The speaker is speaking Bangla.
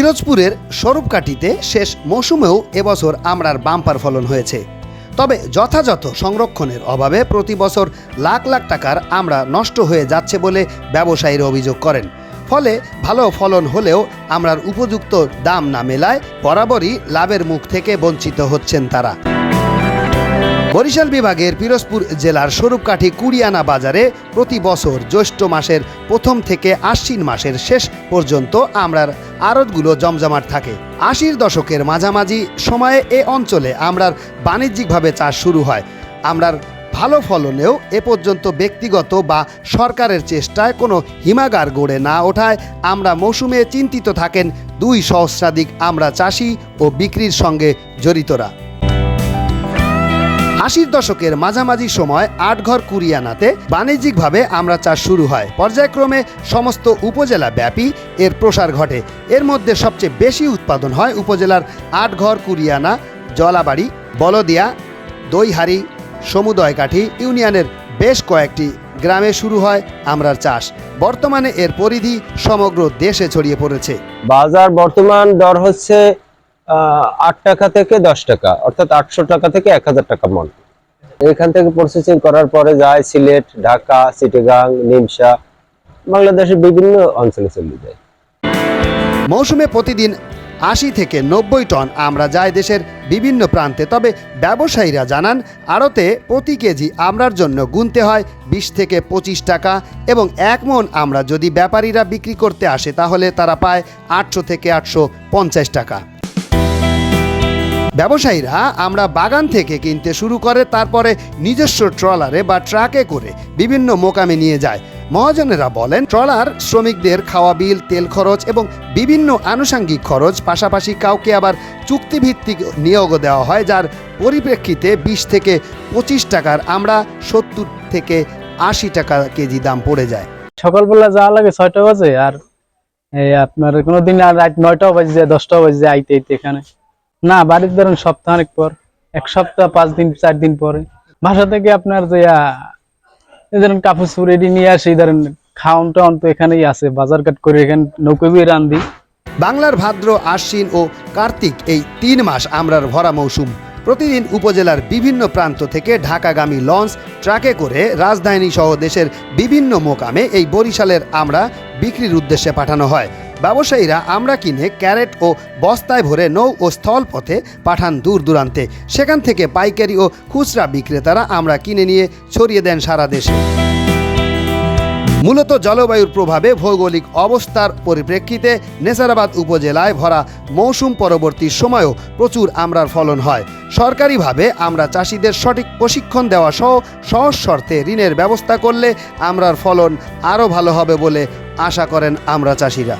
পিরোজপুরের স্বরূপকাঠিতে শেষ মৌসুমেও এবছর আমড়ার বাম্পার ফলন হয়েছে। তবে যথাযথ সংরক্ষণের অভাবে প্রতি বছর লাখ লাখ টাকার আমড়া নষ্ট হয়ে যাচ্ছে বলে ব্যবসায়ীরা অভিযোগ করেন। ফলে ভালো ফলন হলেও আমরার উপযুক্ত দাম না মেলায় বরাবরই লাভের মুখ থেকে বঞ্চিত হচ্ছেন তারা। বরিশাল বিভাগের পিরোজপুর জেলার স্বরূপকাঠি কুড়িয়ানা বাজারে প্রতি বছর জ্যৈষ্ঠ মাসের প্রথম থেকে আশ্বিন মাসের শেষ পর্যন্ত আমরার আড়তগুলো জমজমাট থাকে। আশির দশকের মাঝামাঝি সময়ে এ অঞ্চলে আমরার বাণিজ্যিকভাবে চাষ শুরু হয়। আমরার ভালো ফলনেও এ পর্যন্ত ব্যক্তিগত বা সরকারের চেষ্টায় কোনো হিমাগার গড়ে না ওঠায় আমরা মৌসুমে চিন্তিত থাকেন দুই সহস্রাধিক আমরা চাষি ও বিক্রির সঙ্গে জড়িতরা। আশির দশকের মাঝামাঝি সময় আটঘর কুরিয়ানাতে বাণিজ্যিকভাবে আমরা চাষ শুরু হয়। পর্যায়ক্রমে সমস্ত উপজেলা ব্যাপী এর প্রসার ঘটে। এর মধ্যে সবচেয়ে বেশি উৎপাদন হয় উপজেলার আটঘর কুরিয়ানা, জলাবাড়ি, বলদিয়া, দইহারি, সমুদয়কাঠি ইউনিয়নের বেশ কয়েকটি গ্রামে শুরু হয় আমরার চাষ। বর্তমানে এর পরিধি সমগ্র দেশে ছড়িয়ে পড়েছে। বাজার বর্তমান দর হচ্ছে আট টাকা থেকে দশ টাকা, অর্থাৎ আটশো টাকা থেকে এক হাজার টাকা মন। এখান থেকে প্রসেসিং করার পরে যায় সিলেট, ঢাকা, চিটাগাং, নিমসা, বাংলাদেশের বিভিন্ন অঞ্চলে চলে যায়। মৌসুমে প্রতিদিন আশি থেকে নব্বই টন আমরা যাই দেশের বিভিন্ন প্রান্তে, তবে ব্যবসায়ীরা জানান, আড়তে প্রতি কেজি আমরার জন্য গুনতে হয় বিশ থেকে পঁচিশ টাকা, এবং এক মন আমরা যদি ব্যাপারীরা বিক্রি করতে আসে, তাহলে তারা পায় আটশো থেকে আটশো পঞ্চাশ টাকা। ব্যবসায়ীরা আমরা বাগান থেকে কিনতে শুরু করে, তারপরে নিজস্ব ট্রলারে বা ট্রাকে করে বিভিন্ন মোকামে নিয়ে যায়। মহাজনেরা বলেন, ট্রলার শ্রমিকদের খাওয়া বিল, তেল খরচ এবং বিভিন্ন আনুষাঙ্গিক খরচ, পাশাপাশি কাউকে আবার চুক্তিভিত্তিক নিয়োগও দেওয়া হয়, যার পরিপ্রেক্ষিতে বিশ থেকে পঁচিশ টাকার আমরা সত্তর থেকে আশি টাকা কেজি দাম পড়ে যায়। সকালবেলা যাওয়া লাগে ছয়টা বাজে, আর আপনার কোনোদিন আর রাত নয়টাও বাজে যায়, দশটাও বাজে যায় আইতে আইতে এখানে। না, বাড়ির ধরেন সপ্তাহানেক পর, এক সপ্তাহ, পাঁচ দিন, চার দিন পরে। বাসা থেকে আপনার যে ধরেন কাপড় রেডি নিয়ে আসি, ধরেন খাওয়ান টাউন তো এখানেই আছে বাজার কাট করে এখানে নৌকো দিয়ে রান্ধি। বাংলার ভাদ্র, আশ্বিন ও কার্তিক এই তিন মাস আমরার ভরা মৌসুম। প্রতিদিন উপজেলার বিভিন্ন প্রান্ত থেকে ঢাকাগামী লঞ্চ, ট্রাকে করে রাজধানী সহ দেশের বিভিন্ন মোকামে এই বরিশালের আমরা বিক্রির উদ্দেশ্যে পাঠানো হয়। ব্যবসায়ীরা আমরা কিনে ক্যারেট ও বস্তায় ভরে নৌ ও স্থল পথে পাঠান দূর দূরান্তে। সেখান থেকে পাইকারি ও খুচরা বিক্রেতারা আমরা কিনে নিয়ে ছড়িয়ে দেন সারা দেশে। মূলত জলবায়ুর প্রভাবে ভৌগোলিক অবস্থার পরিপ্রেক্ষিতে নেসারাবাদ উপজেলায় ভরা মৌসুম পরবর্তী সময়েও প্রচুর আমরার ফলন হয়। সরকারিভাবে আমরা চাষিদের সঠিক প্রশিক্ষণ দেওয়া সহ সহজ শর্তে ঋণের ব্যবস্থা করলে আমরার ফলন আরও ভালো হবে বলে আশা করেন আমরা চাষিরা।